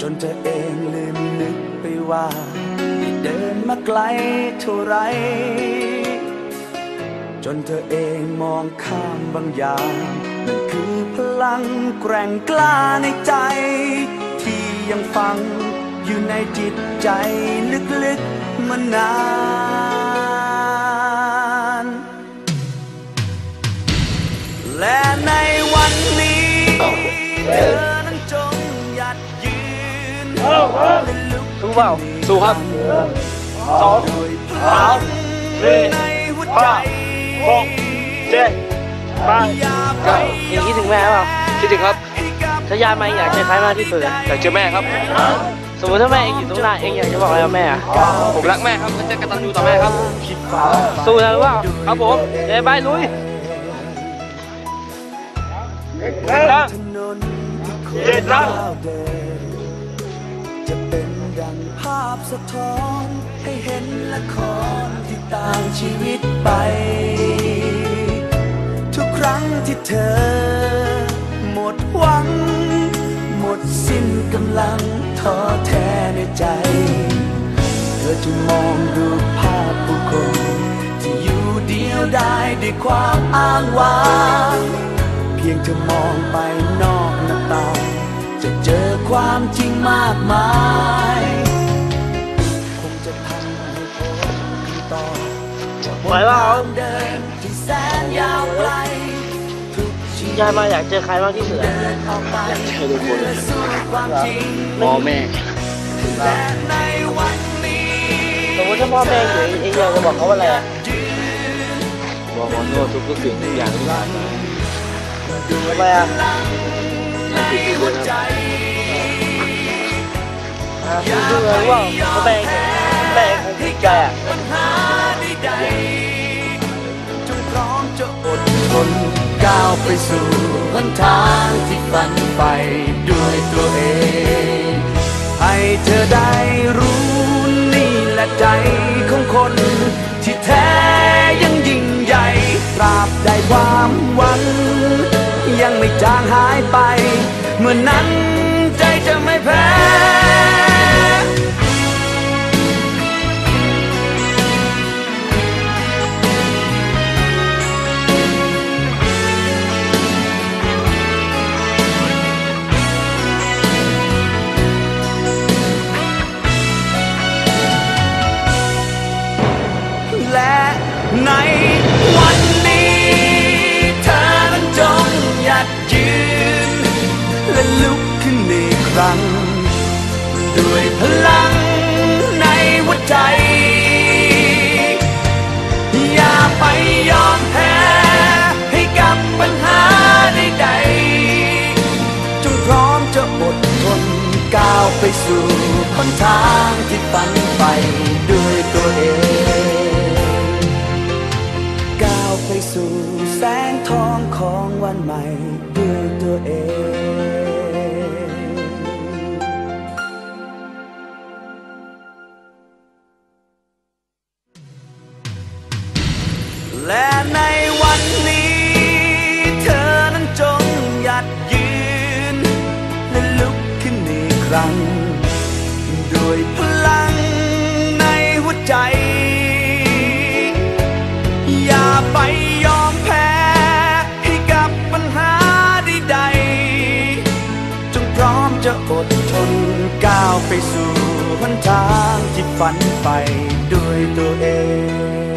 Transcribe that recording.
จนเธอเองลืมนึกไปว่าได้เดินมาไกลเท่าไร จนเธอเองมองข้ามบางอย่างนั่นคือพลังแกร่งกล้าในใจ ที่ยังฟังอยู่ในจิตใจลึกๆมานาน เปล่า สู้ครับสองด้วยพสาลัมงสี่ในหัวใจหกเจ็ดแปดอย่าไปเองคิดถึงแม่เปล่าคิดถึงครับถ้ายายมาเองอยากเจอใครมากที่สุดอะอยากเจอแม่ครับ สมมติถ้าแม่เองอยู่ตรงหน้าเองอยากจะบอกอะไรกับแม่อะผมรักแม่ครับและจะกตัญญูต่อแม่ครับ สู้นะรู้เปล่าครับผมเดี๋ยวไปลุยถนนที่คนเจ็ดนะก้าวเดินจะเป็น ดังภาพสะท้อน ให้เห็นละครที่ต่างชีวิตไป ทุกครั้งที่เธอ หมดหวัง หมดสิ้นกำลังท้อแท้ในใจ เธอจะมองดูภาพผู้คน ที่อยู่เดียวได้ด้วยความอ้างว้างเพียงเธอมองไปนอกหน้าต่างจะเจอความจริงมากมาย ไหวเปล่าทงเดินที่แสนยาวไกลทุกชียายมาอยากเจอใครมากที่สุดอะเดินออกไปเพื่อสู้ความจริงพ่อแม่และในวันนี้สมมติถ้าพ่อแม่อยู่เองอยากจะบอกเขาว่าอะไรอะบอกขอโทษทุกทุกสิ่งทุกอย่างที่ผ่านมาทำไมอะทำผิดไปด้วยครับอะคือคือเลยว่าพ่อแม่เอง แม่งคงดีใจอะปัญหาใดๆจงพร้อมจะอดทนก้าวไปสู่หนทางที่ฝันไปด้วยตัวเอง ให้เธอได้รู้นี่แหละใจของคน ที่แท้ยังยิ่งใหญ่ตราบใดความหวังยังไม่จางหายไป เมื่อนั้น ในวันนี้เธอนั้นจงหยัดยืน และลุกขึ้นอีกครั้ง ด้วยพลัง และในวันนี้เธอนั้นจงหยัดยืน และลุกขึ้นอีกครั้ง ด้วยพลังในหัวใจ อย่าไปยอมแพ้ให้กับปัญหาใดๆจงพร้อมจะอดทนก้าวไปสู่หนทางที่ฝันไปด้วยตัวเอง